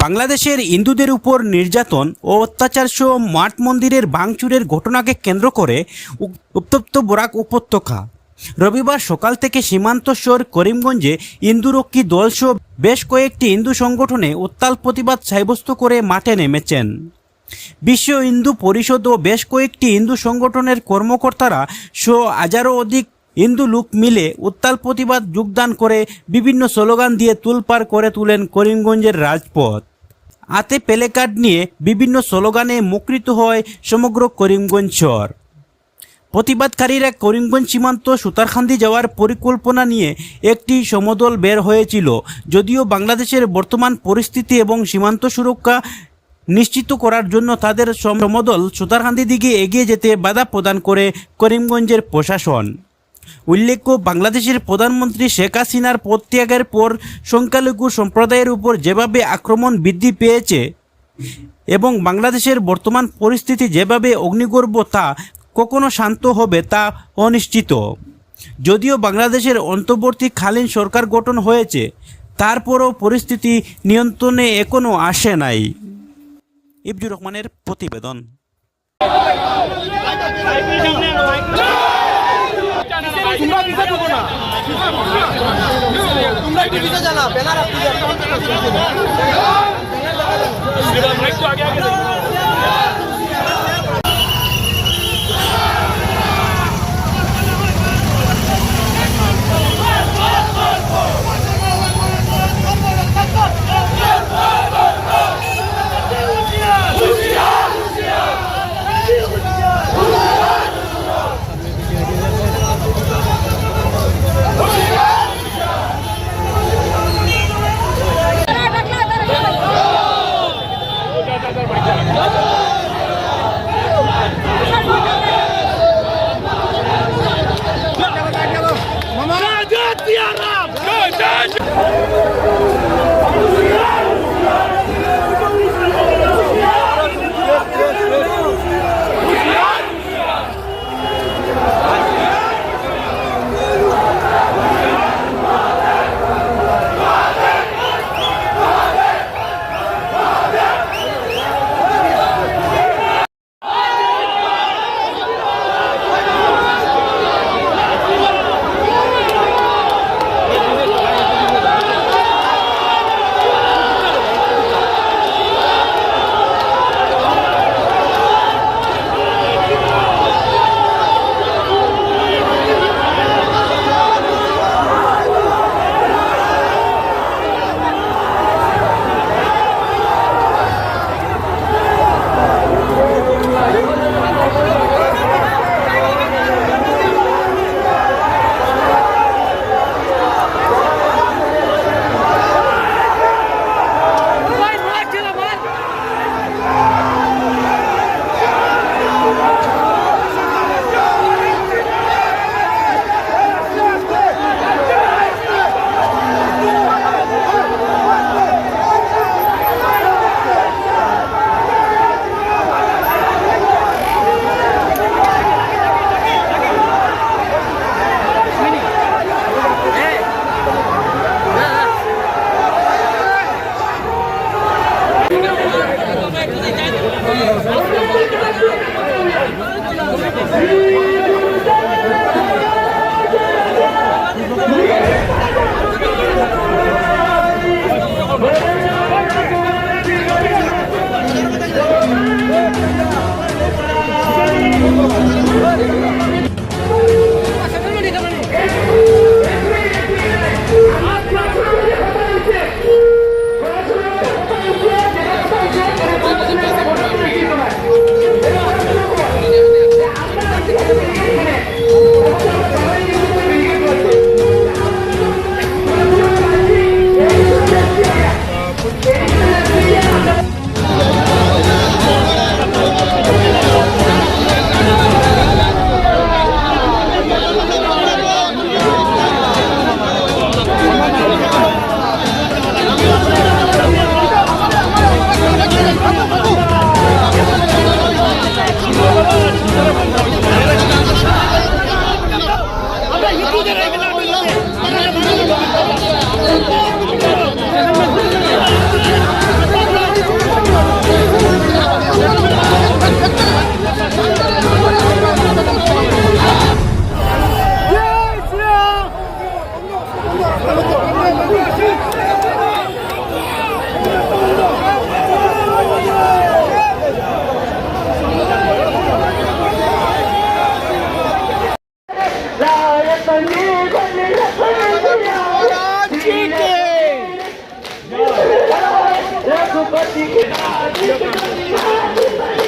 বাংলাদেশের হিন্দুদের উপর নির্যাতন ও অত্যাচার সহ মাঠ মন্দিরের ভাঙচুরের ঘটনাকে কেন্দ্র করে উত্তপ্ত বরাক উপত্যকা। রবিবার সকাল থেকে সীমান্ত শহর করিমগঞ্জে হিন্দুরক্ষী দলসহ বেশ কয়েকটি হিন্দু সংগঠনে উত্তাল প্রতিবাদ সাব্যস্ত করে মাঠে নেমেছেন। বিশ্ব হিন্দু পরিষদ ও বেশ কয়েকটি হিন্দু সংগঠনের কর্মকর্তারা সহ হাজারো অধিক হিন্দু লোক মিলে উত্তাল প্রতিবাদ যোগদান করে বিভিন্ন স্লোগান দিয়ে তুলপার করে তুলেন করিমগঞ্জের রাজপথ। হাতে প্লেকার্ড নিয়ে বিভিন্ন স্লোগানে মুখরিত হয় সমগ্র করিমগঞ্জ শহর। প্রতিবাদকারীরা করিমগঞ্জ সীমান্ত সুতারখান্দি যাওয়ার পরিকল্পনা নিয়ে একটি সমদল বের হয়েছিল। যদিও বাংলাদেশের বর্তমান পরিস্থিতি এবং সীমান্ত সুরক্ষা নিশ্চিত করার জন্য তাদের সমদল সুতারখান্দি দিকে এগিয়ে যেতে বাধা প্রদান করে করিমগঞ্জের প্রশাসন। উল্লেখ্য, বাংলাদেশের প্রধানমন্ত্রী শেখ হাসিনার পদত্যাগের পর সংখ্যালঘু সম্প্রদায়ের উপর যেভাবে আক্রমণ বৃদ্ধি পেয়েছে এবং বাংলাদেশের বর্তমান পরিস্থিতি যেভাবে অগ্নিগর্ভ তা কখনো শান্ত হবে তা অনিশ্চিত। যদিও বাংলাদেশের অন্তর্বর্তী অন্তর্বর্তীকালীন সরকার গঠন হয়েছে, তারপরও পরিস্থিতি নিয়ন্ত্রণে এখনও আসে নাই। ইবজুর রহমানের প্রতিবেদন। জানা Arap! Kandaj! Hallelujah. Thank you.